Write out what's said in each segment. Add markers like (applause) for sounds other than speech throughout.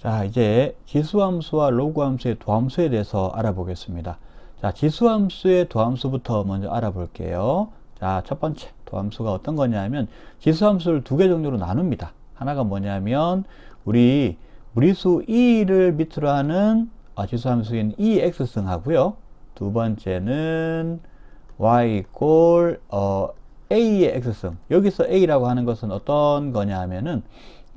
자, 이제 지수함수와 로그함수의 도함수에 대해서 알아보겠습니다. 자, 지수함수의 도함수부터 먼저 알아볼게요. 자, 첫 번째 도함수가 어떤 거냐면 지수함수를 두개 종류로 나눕니다. 하나가 뭐냐면 우리 무리수 2를 밑으로 하는 어, 지수함수인 EX승 하고요. 두 번째는 y 꼴 어, a의 x승. 여기서 a라고 하는 것은 어떤 거냐면은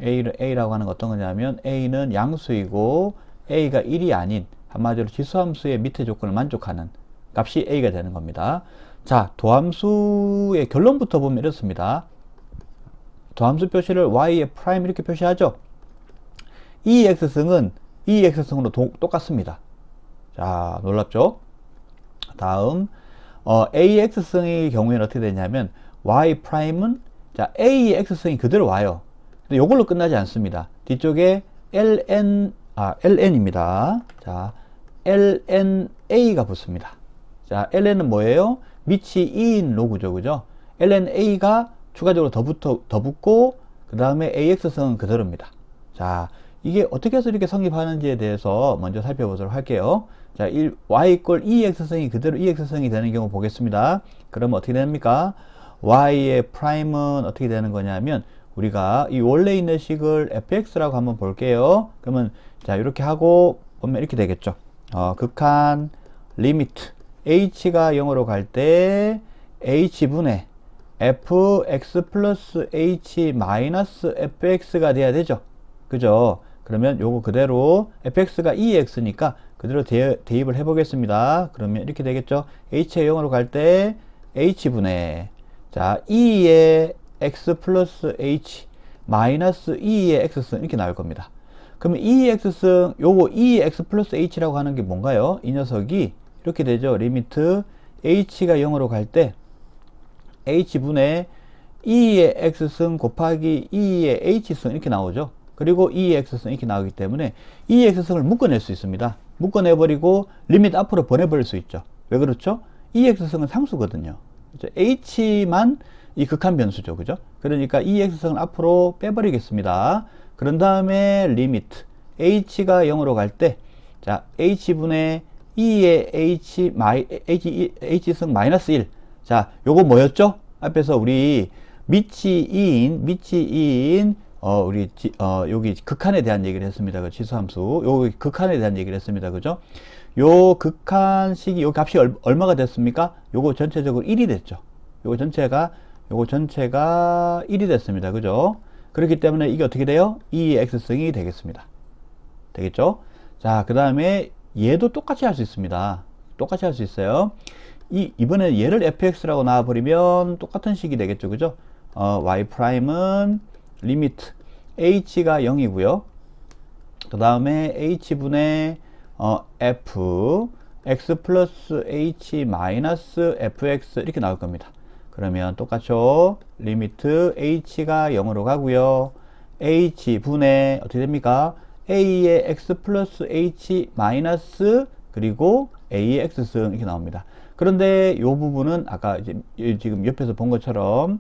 a, a라고 하는 건 어떤 거냐면 a는 양수이고 a가 1이 아닌 한마디로 지수함수의 밑에 조건을 만족하는 값이 a가 되는 겁니다. 자, 도함수의 결론부터 보면 이렇습니다. 도함수 표시를 y의 프라임 이렇게 표시하죠. 이 x승은 이 x승으로 도, 똑같습니다. 자, 놀랍죠? 다음 어, ax승의 경우에는 어떻게 되냐면 y 프라임은 자, a의 x승이 그대로 와요. 이걸로 끝나지 않습니다. 뒤쪽에 ln 아, ln입니다. 자, lna가 붙습니다. 자, ln은 뭐예요? 밑이 2인 로그죠. 그죠? lna가 추가적으로 더 붙어 더 붙고 그 다음에 ax승은 그대로입니다. 자, 이게 어떻게 해서 이렇게 성립하는지에 대해서 먼저 살펴보도록 할게요. 자, 1, y 꼴 2x승이 그대로 2x승이 되는 경우 보겠습니다. 그러면 어떻게 됩니까? y의 프라임은 어떻게 되는 거냐면 우리가 이 원래 있는 식을 fx라고 한번 볼게요. 그러면 자, 이렇게 하고 보면 이렇게 되겠죠. 어, 극한 리미트 h가 0으로 갈 때 h분의 fx 플러스 h 마이너스 fx가 돼야 되죠. 그죠? 그러면 요거 그대로 fx가 2x니까 그대로 대, 입을 해 보겠습니다. 그러면 이렇게 되겠죠. h의 0으로 갈 때 h분의 자 2의 x 플러스 h 마이너스 2의 x승 이렇게 나올 겁니다. 그러면 2의 x승 요거 2의 x 플러스 h라고 하는 게 뭔가요? 이 녀석이 이렇게 되죠. 리미트 h가 0으로 갈 때 h분의 2의 x승 곱하기 2의 h승 이렇게 나오죠. 그리고 2의 x승 이렇게 나오기 때문에 2의 x승을 묶어낼 수 있습니다. 묶어내버리고 리미트 앞으로 보내버릴 수 있죠. 왜 그렇죠? 2의 x승은 상수거든요. h만 이 극한 변수죠. 그죠? 그러니까 2의 x승을 앞으로 빼버리겠습니다. 그런 다음에 리미트 h가 0으로 갈 때 자, h분의 2의 h, 마이, h, h승 마이너스 1. 자, 요거 뭐였죠? 앞에서 우리 밑이 2인, 밑이 2인, 어, 우리, 지, 어, 여기 극한에 대한 얘기를 했습니다. 그 지수함수. 요 극한에 대한 얘기를 했습니다. 그죠? 요 극한식이, 요 값이 얼, 얼마가 됐습니까? 요거 전체적으로 1이 됐죠. 요거 전체가, 요거 전체가 1이 됐습니다. 그죠? 그렇기 때문에 이게 어떻게 돼요? 2의 x승이 되겠습니다. 되겠죠? 자, 그 다음에 얘도 똑같이 할 수 있습니다. 똑같이 할 수 있어요. 이, 이번에 얘를 fx라고 나와버리면 똑같은 식이 되겠죠. 그죠? 어, y 프라임은 리미트 h가 0이고요. 그 다음에 h분의 어, f x 플러스 h 마이너스 fx 이렇게 나올 겁니다. 그러면 똑같죠. 리미트 h가 0으로 가고요. h분의 어떻게 됩니까? a의 x 플러스 h 마이너스 그리고 a의 x승 이렇게 나옵니다. 그런데 이 부분은 아까 이제 지금 옆에서 본 것처럼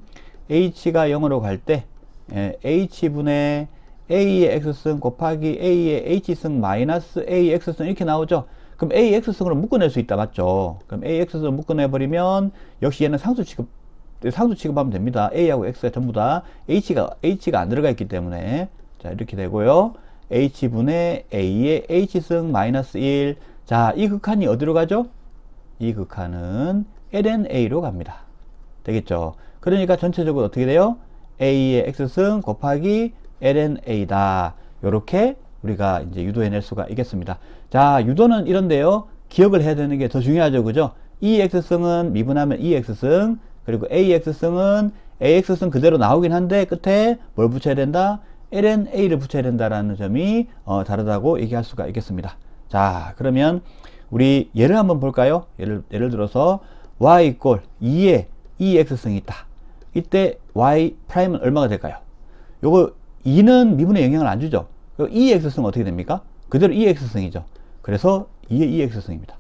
h가 0으로 갈 때 h분의 a의 x승 곱하기 a의 h승 마이너스 a의 x승 이렇게 나오죠. 그럼 ax승으로 묶어낼 수 있다 맞죠? 그럼 ax승으로 묶어내 버리면 역시 얘는 상수 취급 상수 취급하면 됩니다. a하고 x가 전부 다 h가 h가 안 들어가 있기 때문에 자 이렇게 되고요. h분의 a의 h승 마이너스 1. 자, 이 극한이 어디로 가죠? 이 극한은 lna로 갑니다. 되겠죠? 그러니까 전체적으로 어떻게 돼요? a의 x승 곱하기 lna다. 요렇게 우리가 이제 유도해낼 수가 있겠습니다. 자, 유도는 이런데요. 기억을 해야 되는 게 더 중요하죠. 그죠? 이 x승은 미분하면 이 x승, 그리고 ax승은 ax승 그대로 나오긴 한데 끝에 뭘 붙여야 된다? lna를 붙여야 된다라는 점이 어, 다르다고 얘기할 수가 있겠습니다. 자, 그러면 우리 예를 한번 볼까요? 예를, 예를 들어서 y 꼴 2에 2x승이 있다. 이때 y 프라임은 얼마가 될까요? 요거 2는 미분에 영향을 안 주죠. 2x승 어떻게 됩니까? 그대로 2x승이죠. 그래서 2의 2x승입니다.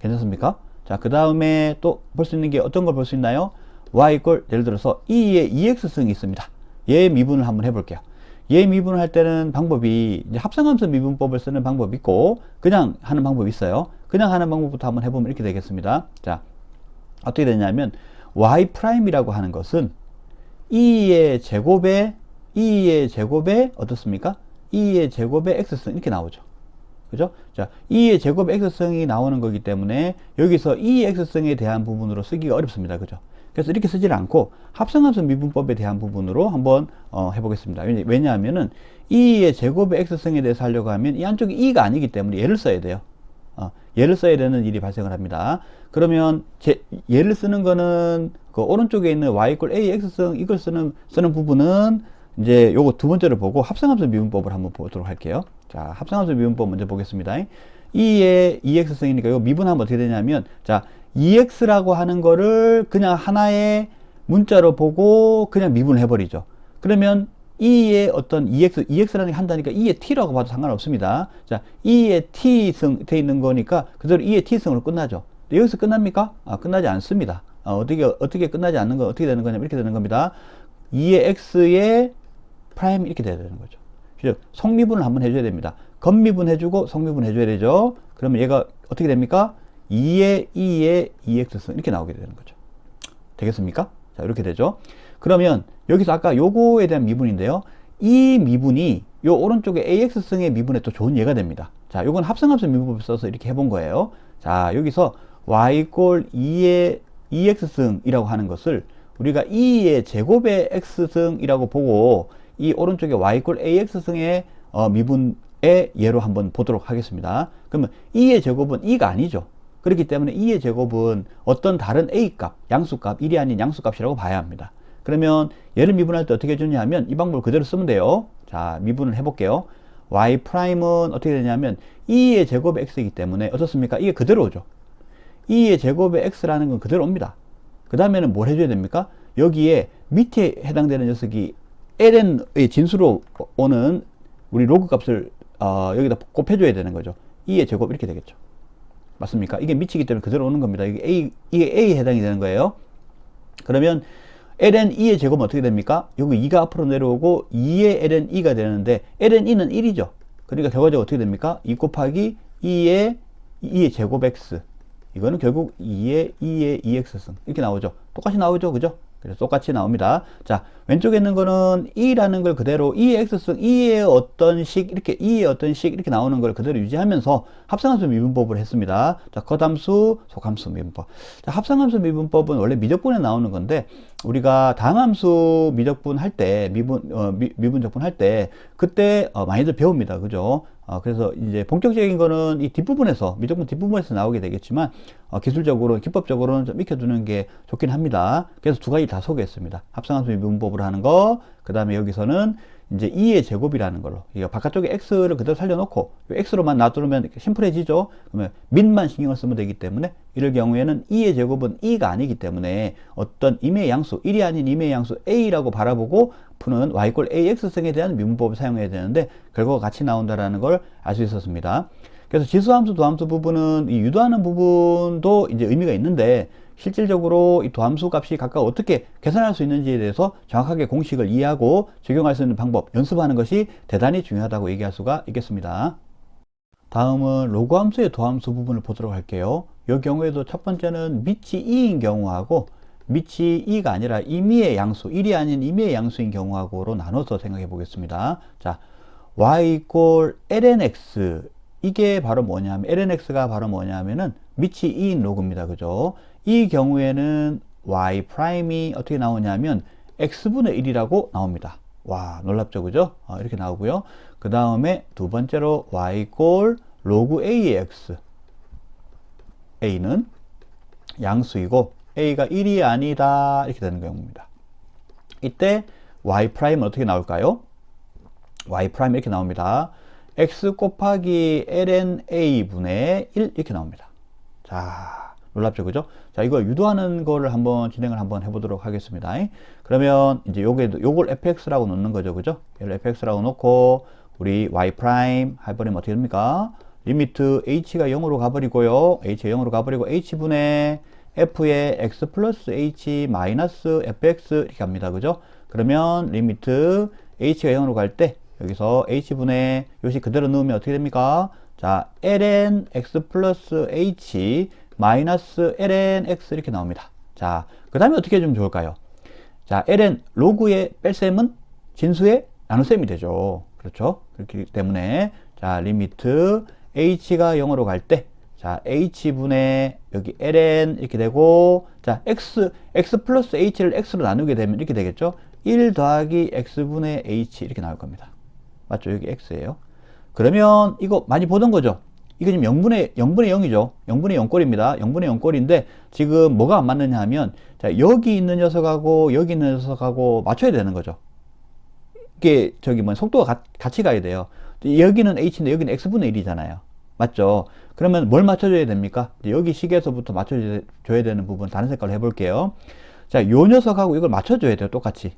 괜찮습니까? 자, 그 다음에 또 볼 수 있는 게 어떤 걸 볼 수 있나요? y 꼴 예를 들어서 2의 2x승이 있습니다. 얘 미분을 한번 해볼게요. 얘 미분을 할 때는 방법이 이제 합성함수 미분법을 쓰는 방법이 있고 그냥 하는 방법이 있어요. 그냥 하는 방법부터 한번 해보면 이렇게 되겠습니다. 자, 어떻게 되냐면 y 프라임이라고 하는 것은 2의 제곱에 2의 제곱에 어떻습니까? 2의 제곱에 x승 이렇게 나오죠. 그죠? 자, 2의 제곱 x승이 나오는 거기 때문에 여기서 2x승에 대한 부분으로 쓰기가 어렵습니다. 그죠? 그래서 이렇게 쓰질 않고 합성함수 미분법에 대한 부분으로 한번 어, 해보겠습니다. 왜냐하면은 2의 제곱의 x승에 대해서 하려고 하면 이 안쪽이 2가 아니기 때문에 얘를 써야 돼요. 어, 얘를 써야 되는 일이 발생을 합니다. 그러면 제, 얘를 쓰는 거는 그 오른쪽에 있는 y 꼴 a x승 이걸 쓰는 쓰는 부분은 이제 요거 두 번째로 보고 합성함수 미분법을 한번 보도록 할게요. 자, 합성함수 미분법 먼저 보겠습니다. 2의 2x승이니까 이거 미분하면 어떻게 되냐면 자, 2x라고 하는 거를 그냥 하나의 문자로 보고 그냥 미분을 해 버리죠. 그러면 2의 어떤 2x, 2x라는 게 한다니까 2의 t라고 봐도 상관없습니다. 자, 2의 t승 돼 있는 거니까 그대로 2의 t승으로 끝나죠. 여기서 끝납니까? 아, 끝나지 않습니다. 아, 어떻게, 어떻게 끝나지 않는 거, 어떻게 되는 거냐면 이렇게 되는 겁니다. 2의 x의 프라임 이렇게 돼야 되는 거죠. 즉, 성미분을 한번 해줘야 됩니다. 건미분 해주고 성미분 해줘야 되죠. 그러면 얘가 어떻게 됩니까? 2의 2의 2x승 이렇게 나오게 되는 거죠. 되겠습니까? 자, 이렇게 되죠. 그러면 여기서 아까 요거에 대한 미분인데요. 이 미분이 요 오른쪽에 ax승의 미분에 또 좋은 예가 됩니다. 자, 요건 합성함수 미분법을 써서 이렇게 해본 거예요. 자, 여기서 y 꼴 2의 2x승이라고 하는 것을 우리가 2의 제곱의 x승이라고 보고 이 오른쪽에 y 꼴 ax승의 어, 미분의 예로 한번 보도록 하겠습니다. 그러면 2의 제곱은 2가 아니죠. 그렇기 때문에 2의 제곱은 어떤 다른 a값, 양수값, 1이 아닌 양수값이라고 봐야 합니다. 그러면 얘를 미분할 때 어떻게 해주냐 하면 이 방법을 그대로 쓰면 돼요. 자, 미분을 해볼게요. y 프라임은 어떻게 되냐면 2의 제곱 x이기 때문에 어떻습니까? 이게 그대로 오죠. 2의 제곱의 x라는 건 그대로 옵니다. 그 다음에는 뭘 해줘야 됩니까? 여기에 밑에 해당되는 녀석이 ln의 진수로 오는 우리 로그 값을 어, 여기다 곱해줘야 되는 거죠. 2의 제곱 이렇게 되겠죠. 맞습니까? 이게 미치기 때문에 그대로 오는 겁니다. 이게 A, 이게 A에 해당이 되는 거예요. 그러면 ln 2의 제곱은 어떻게 됩니까? 여기 2가 앞으로 내려오고 2의 ln 2가 되는데 ln 2는 1이죠. 그러니까 결과적으로 어떻게 됩니까? 2 곱하기 2의 2의 제곱 x 이거는 결국 2의 2의 2x승 이렇게 나오죠. 똑같이 나오죠. 그죠? 그래서 똑같이 나옵니다. 자, 왼쪽에 있는 거는 2라는 걸 그대로 2의 x승, 2의 어떤 식, 이렇게 2의 어떤 식 이렇게 나오는 걸 그대로 유지하면서 합성함수 미분법을 했습니다. 자, 겉함수, 속함수 미분법. 자, 합성함수 미분법은 원래 미적분에 나오는 건데 우리가 당함수 미적분 할 때, 미분, 어, 미, 미분 적분 할 때 그때 어, 많이들 배웁니다. 그죠? 어, 그래서 이제 본격적인 거는 이 뒷부분에서, 미적분 뒷부분에서 나오게 되겠지만, 어, 기술적으로, 기법적으로는 좀 익혀두는 게 좋긴 합니다. 그래서 두 가지 다 소개했습니다. 합성함수 미분법으로 하는 거, 그 다음에 여기서는 이제 2의 제곱이라는 걸로. 이거 바깥쪽에 x를 그대로 살려놓고, x로만 놔두면 심플해지죠? 그러면 민만 신경을 쓰면 되기 때문에, 이럴 경우에는 2의 제곱은 2가 아니기 때문에 어떤 임의 양수, 1이 아닌 임의 양수 a라고 바라보고 푸는 y꼴 ax승에 대한 미분법을 사용해야 되는데, 결과가 같이 나온다라는 걸 알 수 있었습니다. 그래서 지수함수, 도함수 부분은 이 유도하는 부분도 이제 의미가 있는데, 실질적으로 이 도함수 값이 각각 어떻게 계산할 수 있는지에 대해서 정확하게 공식을 이해하고 적용할 수 있는 방법, 연습하는 것이 대단히 중요하다고 얘기할 수가 있겠습니다. 다음은 로그 함수의 도함수 부분을 보도록 할게요. 이 경우에도 첫 번째는 밑이 2인 경우하고 밑이 2가 아니라 임의의 양수, 1이 아닌 임의의 양수인 경우하고로 나눠서 생각해 보겠습니다. 자, y 이꼴 lnx 이게 바로 뭐냐면 lnx가 바로 뭐냐면은 밑이 2인 로그입니다. 그죠? 이 경우에는 y 프라임이 어떻게 나오냐면 x분의 1이라고 나옵니다. 와 놀랍죠 그죠? 어, 이렇게 나오고요. 그 다음에 두 번째로 y 꼴 로그 a의 x a는 양수이고 a가 1이 아니다 이렇게 되는 경우입니다. 이때 y 프라임은 어떻게 나올까요? y 프라임 이렇게 나옵니다. x 곱하기 ln a 분의 1 이렇게 나옵니다. 자, 놀랍죠, 그죠? 자, 이거 유도하는 거를 한번 진행을 한번 해보도록 하겠습니다. 그러면 이제 요게 요걸 fx라고 놓는 거죠, 그죠? 얘를 fx라고 놓고 우리 y 프라임 해버리면 어떻게 됩니까? 리미트 h가 0으로 가버리고요, h가 0으로 가버리고 h 분의 f의 x 플러스 h 마이너스 fx 이렇게 갑니다, 그죠? 그러면 리미트 h가 0으로 갈 때 여기서 h분의 요식 그대로 넣으면 어떻게 됩니까? 자, ln x 플러스 h 마이너스 ln x 이렇게 나옵니다. 자, 그 다음에 어떻게 해주면 좋을까요? 자, ln 로그의 뺄셈은 진수의 나눗셈이 되죠. 그렇죠? 그렇기 때문에 자, 리미트 h가 0으로 갈 때 자, h분의 여기 ln 이렇게 되고 자, x x 플러스 h를 x로 나누게 되면 이렇게 되겠죠? 1 더하기 x분의 h 이렇게 나올 겁니다. 맞죠? 여기 x예요. 그러면 이거 많이 보던 거죠? 이거 지금 0분의, 0분의 0이죠. 0분의 0꼴입니다. 0분의 0꼴인데 지금 뭐가 안 맞느냐 하면 자, 여기 있는 녀석하고 여기 있는 녀석하고 맞춰야 되는 거죠. 이게 저기 뭐 속도가 가, 같이 가야 돼요. 여기는 h인데 여기는 x분의 1이잖아요. 맞죠? 그러면 뭘 맞춰줘야 됩니까? 여기 식에서부터 맞춰줘야 되는 부분 다른 색깔로 해볼게요. 자, 요 녀석하고 이걸 맞춰줘야 돼요. 똑같이.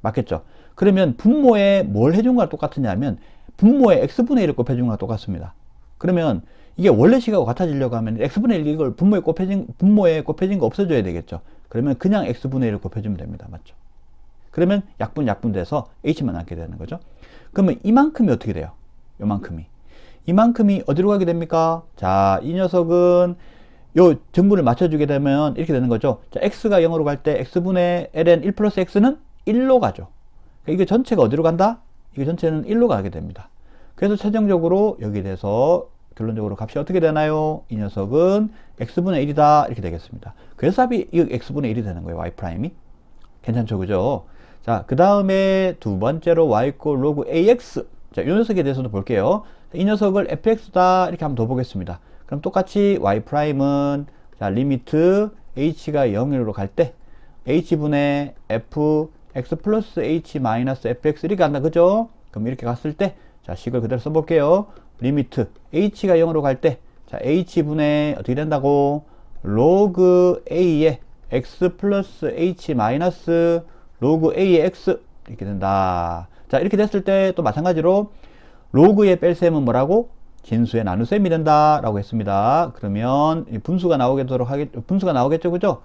맞겠죠? 그러면 분모에 뭘 해준 거랑 똑같으냐면 분모에 x분의 1을 곱해준 거랑 똑같습니다. 그러면 이게 원래 식하고 같아지려고 하면 x분의 1 이걸 분모에 곱해진, 분모에 곱해진 거 없어져야 되겠죠. 그러면 그냥 x분의 1을 곱해주면 됩니다. 맞죠? 그러면 약분 약분 돼서 h만 남게 되는 거죠. 그러면 이만큼이 어떻게 돼요? 요만큼이. 이만큼이 어디로 가게 됩니까? 자, 이 녀석은 요 정분을 맞춰주게 되면 이렇게 되는 거죠. 자, x가 0으로 갈 때 x분의 ln 1 플러스 x는 1로 가죠. 그러니까 이게 전체가 어디로 간다? 이게 전체는 1로 가게 됩니다. 그래서 최종적으로 여기 대해서 결론적으로 값이 어떻게 되나요? 이 녀석은 x분의 1이다 이렇게 되겠습니다. 그래서 합이 이 x분의 1이 되는 거예요. y 프라임이. 괜찮죠, 그죠? 자, 그 다음에 두 번째로 y 꼴 로그 ax. 자, 이 녀석에 대해서도 볼게요. 이 녀석을 fx다 이렇게 한번 더 보겠습니다. 그럼 똑같이 y 프라임은 자, 리미트 h가 0으로 갈 때 h분의 f x 플러스 h 마이너스 fx 이렇게 간다. 그죠? 그럼 이렇게 갔을 때 자, 식을 그대로 써볼게요. 리미트 h가 0으로 갈 때 자, h분의 어떻게 된다고? 로그 a의 x 플러스 h 마이너스 로그 a의 x 이렇게 된다. 자, 이렇게 됐을 때 또 마찬가지로 로그의 뺄셈은 뭐라고? 진수의 나눗셈이 된다라고 했습니다. 그러면 분수가 나오겠도록 하겠 분수가 나오겠죠, 그죠?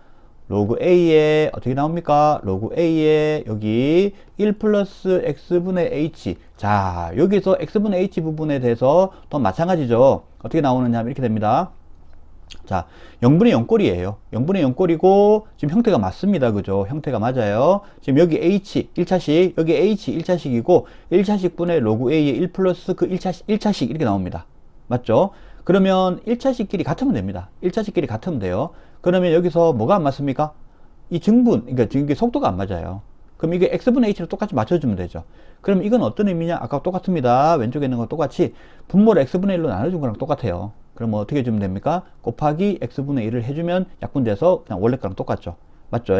로그 a에 어떻게 나옵니까? 로그 a에 여기 1 플러스 x분의 h. 자, 여기서 x분의 h 부분에 대해서 또 마찬가지죠. 어떻게 나오느냐 하면 이렇게 됩니다. 자, 0분의 0꼴이에요. 0분의 0꼴이고, 지금 형태가 맞습니다. 그죠? 형태가 맞아요. 지금 여기 H, 1차식, 여기 H, 1차식이고, 1차식 분의 로그 A의 1 플러스 그 1차식, 1차식 이렇게 나옵니다. 맞죠? 그러면 1차식끼리 같으면 됩니다. 1차식끼리 같으면 돼요. 그러면 여기서 뭐가 안 맞습니까? 이 증분, 그러니까 이게 속도가 안 맞아요. 그럼 이게 x분의 h로 똑같이 맞춰주면 되죠. 그럼 이건 어떤 의미냐? 아까 똑같습니다. 왼쪽에 있는 거 똑같이 분모를 x분의 1로 나눠준 거랑 똑같아요. 그럼 뭐 어떻게 해주면 됩니까? 곱하기 x분의 1을 해주면 약분돼서 그냥 원래 거랑 똑같죠. 맞죠?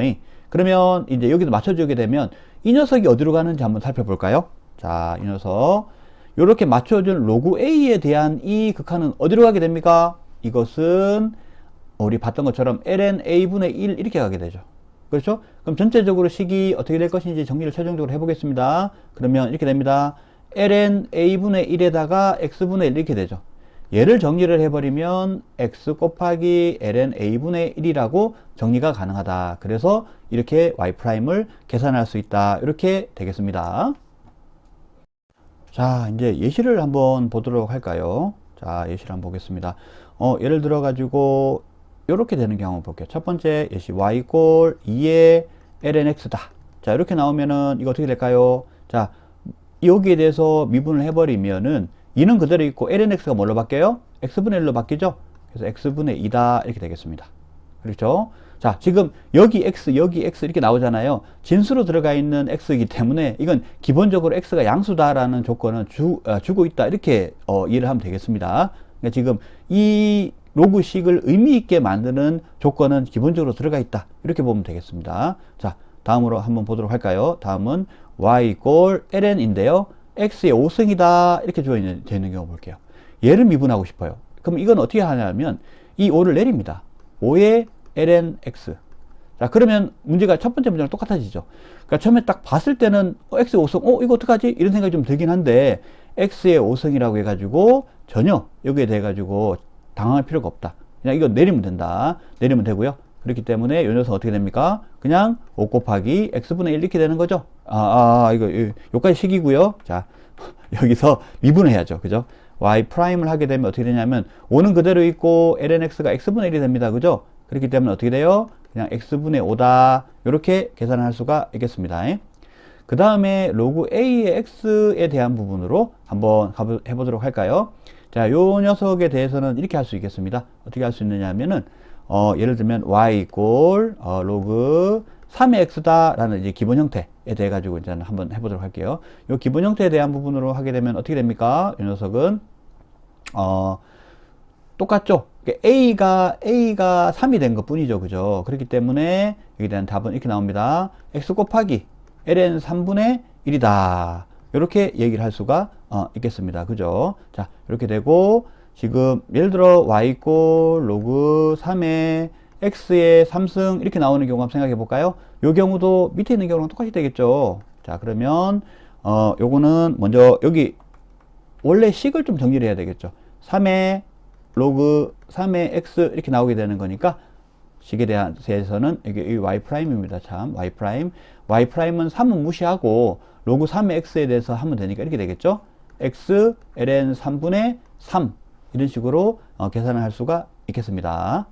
그러면 이제 여기도 맞춰주게 되면 이 녀석이 어디로 가는지 한번 살펴볼까요? 자, 이 녀석. 이렇게 맞춰준 로그 a에 대한 이 극한은 어디로 가게 됩니까? 이것은 우리 봤던 것처럼 ln a분의 1 이렇게 가게 되죠. 그렇죠? 그럼 전체적으로 식이 어떻게 될 것인지 정리를 최종적으로 해보겠습니다. 그러면 이렇게 됩니다. ln a분의 1에다가 x분의 1 이렇게 되죠. 얘를 정리를 해버리면 x 곱하기 ln a분의 1이라고 정리가 가능하다. 그래서 이렇게 y'을 계산할 수 있다. 이렇게 되겠습니다. 자, 이제 예시를 한번 보도록 할까요? 자, 예시를 한번 보겠습니다. 어, 예를 들어 가지고 이렇게 되는 경우 볼게요. 첫 번째 예시 y 꼴 2의 lnx다. 자, 이렇게 나오면은 이거 어떻게 될까요? 자, 여기에 대해서 미분을 해버리면은 2는 그대로 있고 lnx가 뭘로 바뀌어요? x분의 1로 바뀌죠? 그래서 x분의 2다 이렇게 되겠습니다. 그렇죠? 자, 지금 여기 x, 여기 x 이렇게 나오잖아요. 진수로 들어가 있는 x이기 때문에 이건 기본적으로 x가 양수다라는 조건은 주, 어, 주고 있다 이렇게 어, 이해를 하면 되겠습니다. 그러니까 지금 이 로그식을 의미 있게 만드는 조건은 기본적으로 들어가 있다. 이렇게 보면 되겠습니다. 자, 다음으로 한번 보도록 할까요? 다음은 y 꼴 ln인데요. x의 5승이다. 이렇게 주어 있는, 되어 있는 경우 볼게요. 얘를 미분하고 싶어요. 그럼 이건 어떻게 하냐면 이 5를 내립니다. 5의 ln x. 자, 그러면 문제가 첫 번째 문제랑 똑같아지죠. 그러니까 처음에 딱 봤을 때는 어, x 5승, 어, 이거 어떡하지? 이런 생각이 좀 들긴 한데 x의 5승이라고 해가지고 전혀 여기에 대해 가지고 당황할 필요가 없다. 그냥 이거 내리면 된다. 내리면 되고요. 그렇기 때문에 이 녀석 어떻게 됩니까? 그냥 5 곱하기 x분의 1 이렇게 되는 거죠. 아, 아 이거 요- 요까지 식이고요. 자 (laughs) 여기서 미분해야죠. 그죠? y 프라임을 하게 되면 어떻게 되냐면 5는 그대로 있고 lnx가 x분의 1이 됩니다. 그죠? 그렇기 때문에 어떻게 돼요? 그냥 x분의 5다. 이렇게 계산을 할 수가 있겠습니다. 그 다음에 로그 a의 x에 대한 부분으로 한번 해보도록 할까요? 자, 요 녀석에 대해서는 이렇게 할 수 있겠습니다. 어떻게 할 수 있느냐 하면은, 어, 예를 들면 y 이꼴, 어, 로그 3의 x다 라는 이제 기본 형태에 대해 가지고 이제 한번 해보도록 할게요. 요 기본 형태에 대한 부분으로 하게 되면 어떻게 됩니까? 이 녀석은, 어, 똑같죠? 그러니까 A가, A가 3이 된 것 뿐이죠. 그죠? 그렇기 때문에 여기에 대한 답은 이렇게 나옵니다. x 곱하기 ln 3분의 1이다. 이렇게 얘기를 할 수가 어, 있겠습니다. 그죠? 자, 이렇게 되고, 지금 예를 들어 y 이꼴 로그 3의 x의 3승 이렇게 나오는 경우 한번 생각해 볼까요? 요 경우도 밑에 있는 경우랑 똑같이 되겠죠. 자, 그러면 어, 요거는 먼저 여기 원래 식을 좀 정리를 해야 되겠죠. 3의 로그 3의 x 이렇게 나오게 되는 거니까 식에 대해서는 이게 이 y 프라임입니다. 참 y 프라임 y 프라임은 3은 무시하고 로그 3의 x에 대해서 하면 되니까 이렇게 되겠죠. X ln 3분의 3 이런 식으로 어, 계산을 할 수가 있겠습니다.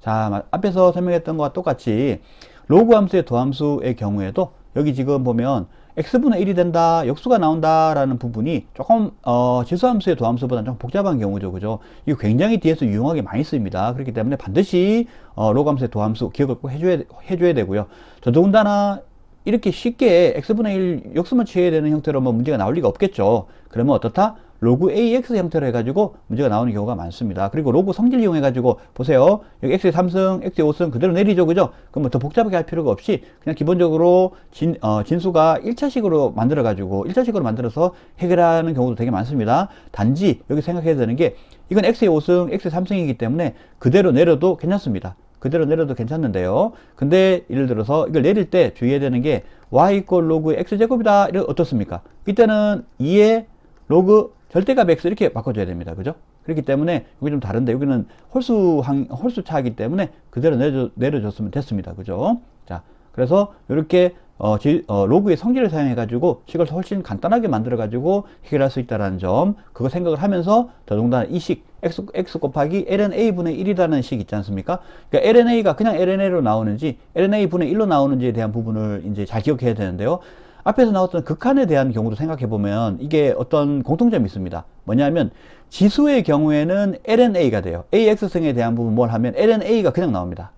자, 마- 앞에서 설명했던 것과 똑같이 로그 함수의 도함수의 경우에도 여기 지금 보면 x분의 1이 된다, 역수가 나온다라는 부분이 조금 어, 지수함수의 도함수보다는 좀 복잡한 경우죠, 그죠? 이거 굉장히 뒤에서 유용하게 많이 쓰입니다. 그렇기 때문에 반드시 어, 로그 함수의 도함수 기억을 꼭 해줘야 해줘야 되고요. 더더군다나 이렇게 쉽게 x분의 1 역수만 취해야 되는 형태로 뭐 문제가 나올 리가 없겠죠. 그러면 어떻다? 로그 ax 형태로 해가지고 문제가 나오는 경우가 많습니다. 그리고 로그 성질 이용해가지고 보세요. 여기 x의 3승, x의 5승 그대로 내리죠. 그죠? 그럼 뭐더 복잡하게 할 필요가 없이 그냥 기본적으로 진, 어, 진수가 1차식으로 만들어가지고 1차식으로 만들어서 해결하는 경우도 되게 많습니다. 단지 여기 생각해야 되는 게 이건 x의 5승, x의 3승이기 때문에 그대로 내려도 괜찮습니다. 그대로 내려도 괜찮는데요. 근데 예를 들어서 이걸 내릴 때 주의해야 되는 게 y 이꼴 로그 x제곱이다. 이런 어떻습니까? 이때는 2의 로그 절대값 x 이렇게 바꿔줘야 됩니다. 그죠? 그렇기 때문에 여기 좀 다른데 여기는 홀수 항, 홀수 차이기 때문에 그대로 내려, 내려줬으면 됐습니다. 그죠? 자, 그래서 이렇게 어, 지, 어, 로그의 성질을 사용해 가지고 식을 훨씬 간단하게 만들어 가지고 해결할 수 있다는 점 그거 생각을 하면서 더더군다나 이식 x, x 곱하기 ln a 분의 1이라는 식 있지 않습니까? 그러니까 ln a가 그냥 ln a로 나오는지 ln a 분의 1로 나오는지에 대한 부분을 이제 잘 기억해야 되는데요. 앞에서 나왔던 극한에 대한 경우도 생각해 보면 이게 어떤 공통점이 있습니다. 뭐냐면 지수의 경우에는 ln a가 돼요. ax승에 대한 부분 뭘 하면 ln a가 그냥 나옵니다.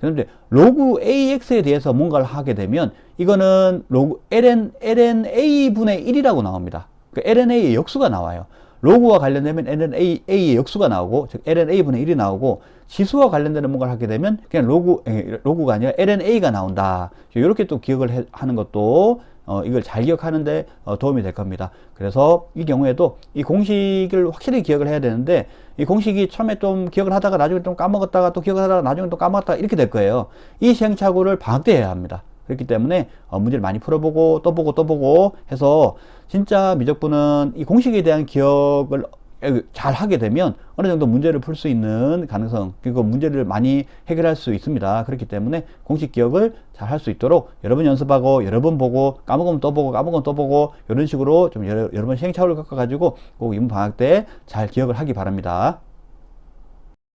그런데 로그 AX에 대해서 뭔가를 하게 되면 이거는 로그 ln ln a 분의 1이라고 나옵니다. 그 ln a의 역수가 나와요. 로그와 관련되면 ln a a의 역수가 나오고 즉 ln a 분의 1이 나오고 지수와 관련되는 뭔가를 하게 되면 그냥 로그 에, 로그가 아니라 ln a가 나온다. 이렇게 또 기억을 해, 하는 것도 어, 이걸 잘 기억하는데 어, 도움이 될 겁니다. 그래서 이 경우에도 이 공식을 확실히 기억을 해야 되는데 이 공식이 처음에 좀 기억을 하다가 나중에 좀 까먹었다가 또 기억을 하다가 나중에 또 까먹었다가 이렇게 될 거예요. 이 시행착오를 방학 때 해야 합니다. 그렇기 때문에 어, 문제를 많이 풀어보고 또 보고 또 보고 해서 진짜 미적분은 이 공식에 대한 기억을 잘 하게 되면 어느 정도 문제를 풀 수 있는 가능성 그리고 문제를 많이 해결할 수 있습니다. 그렇기 때문에 공식 기억을 잘 할 수 있도록 여러 번 연습하고 여러 번 보고 까먹으면 또 보고 까먹으면 또 보고 이런 식으로 좀 여러, 여러 번 시행착오를 겪어가지고 꼭 이번 방학 때 잘 기억을 하기 바랍니다.